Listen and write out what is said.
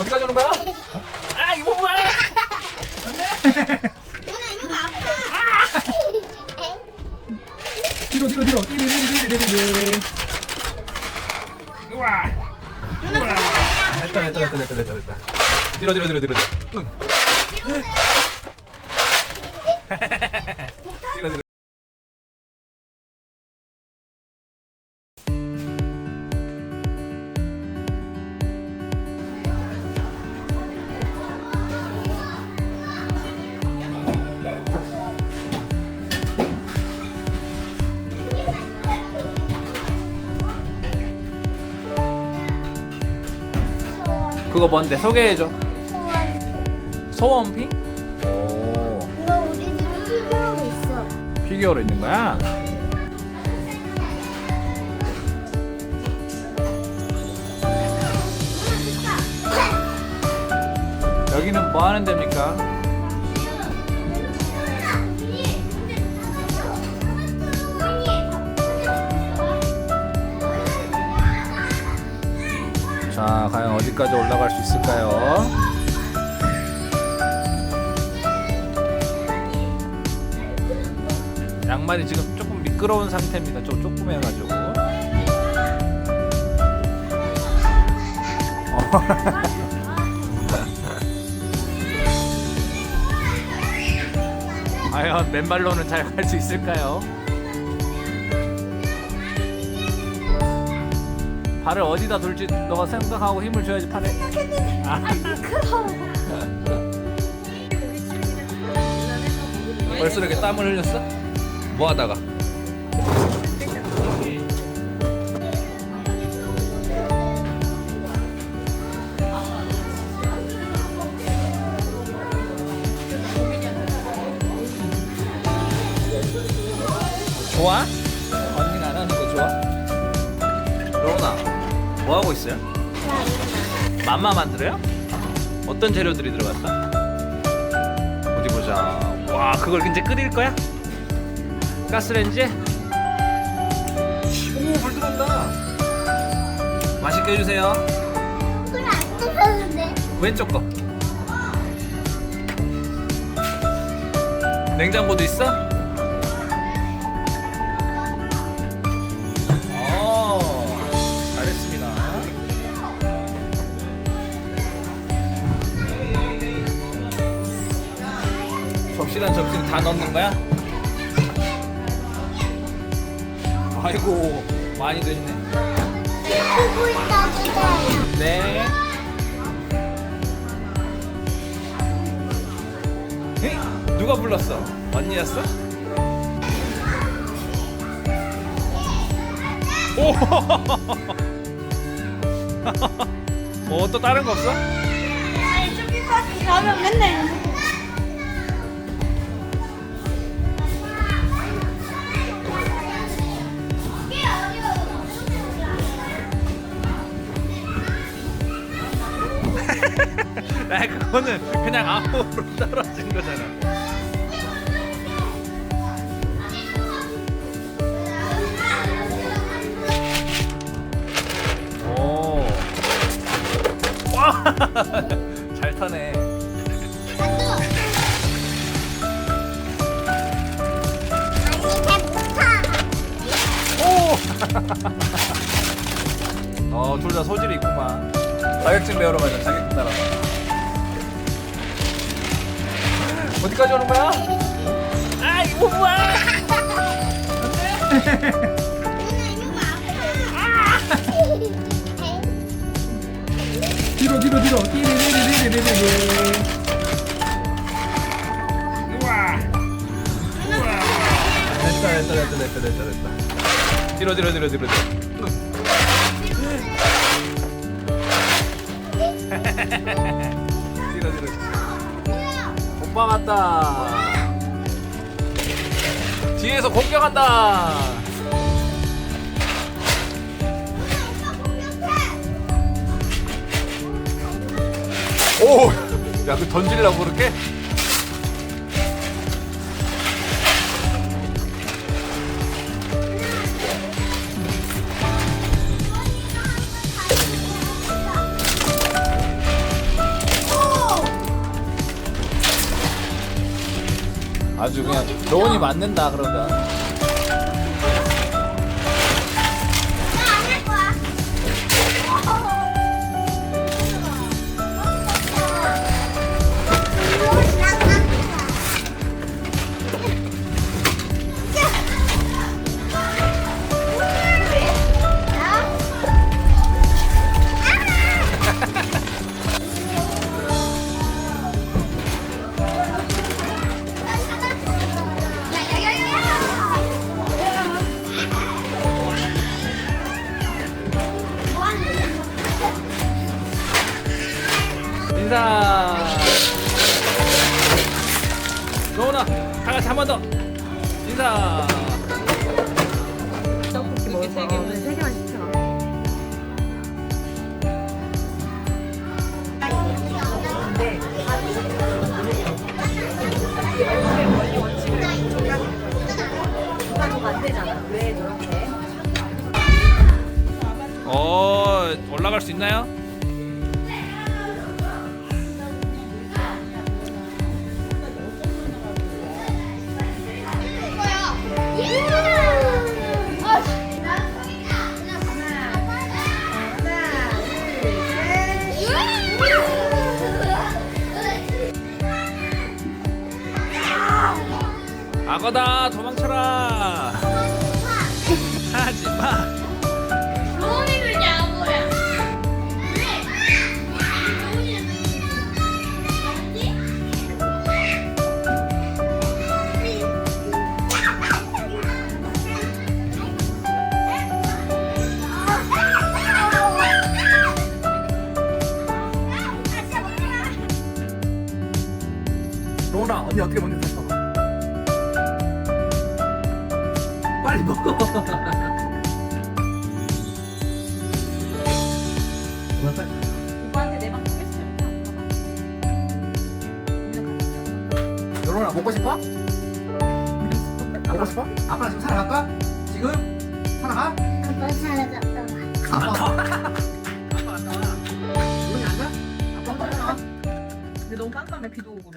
어디까지 오는 거야? 아 이거 뭐야? 뒤로 뒤로 뒤로. 뒤로 뒤로 뒤로 뒤로 우와. 우와. 됐다 됐다 됐다 됐다 됐다 됐다. 뒤로 뒤로 뒤로 뒤로. 응. 그거 뭔데 소개해줘 소원핑? 오 이거 우리 집에 필요로 있어. 피규어로 있는 거야? 여기는 뭐 하는 데입니까? 자, 과연 어디까지 올라갈 수 있을까요? 양말이 지금 조금 미끄러운 상태입니다. 좀 조그매가지고. 과연 맨발로는 잘 갈 수 있을까요? 발을 어디다 둘지 너가 생각하고 힘을 줘야지 팔에. 아. 벌써 이렇게 땀을 흘렸어? 뭐 하다가? 좋아? 뭐 하고 있어요? 맘마 만들어요? 어떤 재료들이 들어갔어? 어디 보자. 와, 그걸 이제 끓일 거야? 가스레인지에? 오, 불 들어온다. 맛있게 해주세요. 안 뜯었는데. 왼쪽 거. 냉장고도 있어? 어, 접시란 접시를 다 넣는 거야? 아이고, 많이 됐네. 보고 있다 보다. 네. 에? 누가 불렀어? 언니였어? 오! 어, 또 다른 거 없어? 아니 저기까지 가면 맨날 그거는 그냥 암호로 떨어진 거잖아. 오. 와! 잘 타네. 오! 어, 둘 다 소질이 있구만. 자격증 배우러 가자, 자격증 따라. 어디까지 오는 거야? 아, 이거 뭐야? 뒤로, 뒤로, 뒤로. 띠리리리리리리리. 우와. 우와. 됐다, 됐다, 됐다, 됐다, 됐다, 됐다. 뒤로, 뒤로, 뒤로, 뒤로. 뒤로. 뒤로, 뒤로. 같다. 뒤에서 공격한다. 오, 야, 그 던질라고 그렇게? 아주 그냥 조언이 맞는다 그러다. 인사. 로운아, 다 같이 한 번 더. 인사. 떡볶이 먹을 세세 개만 시켜. 어, 올라갈 수 있나요? 악어다, 도망쳐라. 하지 마. 빨리 먹어. 오빠한테 내방 포기했어요. 로운아 먹고 싶어? 먹고 싶어? 아빠 지금 살아갈까? 지금 살아가? 아빠 사라졌다. 아빠 아빠 갔다 와. 로운이 안 가? 아빠 갔다 와. 근데 너무 깜깜해 비도 오고.